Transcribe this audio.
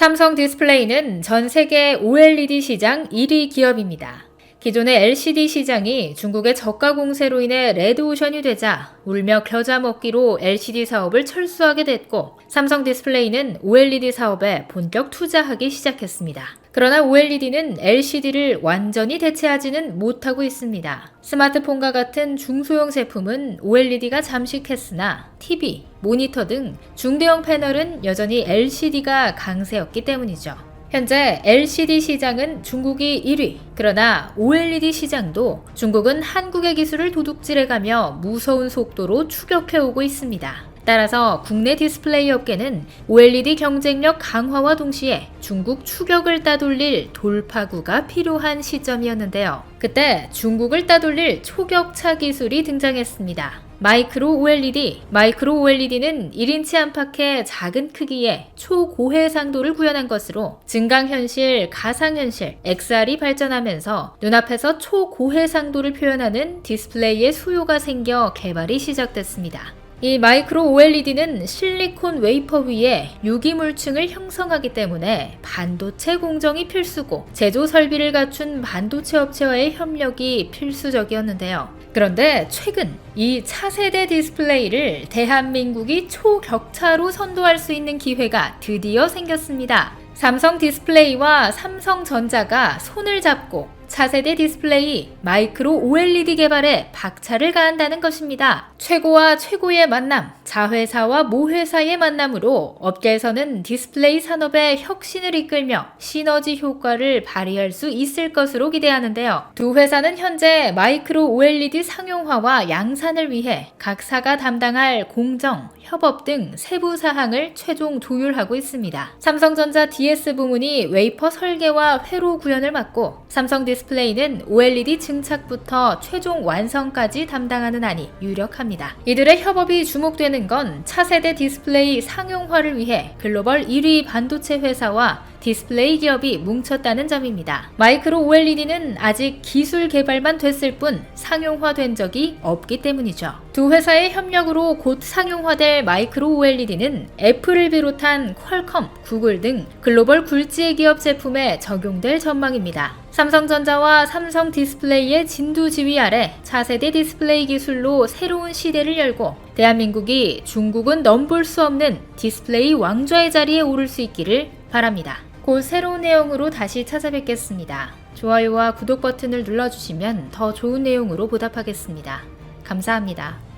삼성 디스플레이는 전 세계 OLED 시장 1위 기업입니다. 기존의 LCD 시장이 중국의 저가 공세로 인해 레드오션이 되자 울며 겨자 먹기로 LCD 사업을 철수하게 됐고 삼성 디스플레이는 OLED 사업에 본격 투자하기 시작했습니다. 그러나 OLED는 LCD를 완전히 대체하지는 못하고 있습니다. 스마트폰과 같은 중소형 제품은 OLED가 잠식했으나 TV, 모니터 등 중대형 패널은 여전히 LCD가 강세였기 때문이죠. 현재 LCD 시장은 중국이 1위. 그러나 OLED 시장도 중국은 한국의 기술을 도둑질해가며 무서운 속도로 추격해오고 있습니다. 따라서 국내 디스플레이 업계는 OLED 경쟁력 강화와 동시에 중국 추격을 따돌릴 돌파구가 필요한 시점이었는데요. 그때 중국을 따돌릴 초격차 기술이 등장했습니다. 마이크로 OLED. 마이크로 OLED는 1인치 안팎의 작은 크기의 초고해상도를 구현한 것으로 증강현실, 가상현실, XR이 발전하면서 눈앞에서 초고해상도를 표현하는 디스플레이의 수요가 생겨 개발이 시작됐습니다. 이 마이크로 OLED는 실리콘 웨이퍼 위에 유기물층을 형성하기 때문에 반도체 공정이 필수고 제조 설비를 갖춘 반도체 업체와의 협력이 필수적이었는데요. 그런데 최근 이 차세대 디스플레이를 대한민국이 초격차로 선도할 수 있는 기회가 드디어 생겼습니다. 삼성 디스플레이와 삼성전자가 손을 잡고 차세대 디스플레이 마이크로 OLED 개발에 박차를 가한다는 것입니다. 최고와 최고의 만남, 자회사와 모회사의 만남으로 업계에서는 디스플레이 산업의 혁신을 이끌며 시너지 효과를 발휘할 수 있을 것으로 기대하는데요. 두 회사는 현재 마이크로 OLED 상용화와 양산을 위해 각사가 담당할 공정, 협업 등 세부 사항을 최종 조율하고 있습니다. 삼성전자 DS 부문이 웨이퍼 설계와 회로 구현을 맡고 삼성 디스플레이 는 OLED 증착부터 최종 완성까지 담당하는 안이 유력합니다. 이들의 협업이 주목되는 건 차세대 디스플레이 상용화를 위해 글로벌 1위 반도체 회사와 디스플레이 기업이 뭉쳤다는 점입니다. 마이크로 OLED는 아직 기술 개발만 됐을 뿐 상용화된 적이 없기 때문이죠. 두 회사의 협력으로 곧 상용화될 마이크로 OLED는 애플을 비롯한 퀄컴, 구글 등 글로벌 굴지의 기업 제품에 적용될 전망입니다. 삼성전자와 삼성 디스플레이의 진두지휘 아래 차세대 디스플레이 기술로 새로운 시대를 열고 대한민국이 중국은 넘볼 수 없는 디스플레이 왕좌의 자리에 오를 수 있기를 바랍니다. 곧 새로운 내용으로 다시 찾아뵙겠습니다. 좋아요와 구독 버튼을 눌러주시면 더 좋은 내용으로 보답하겠습니다. 감사합니다.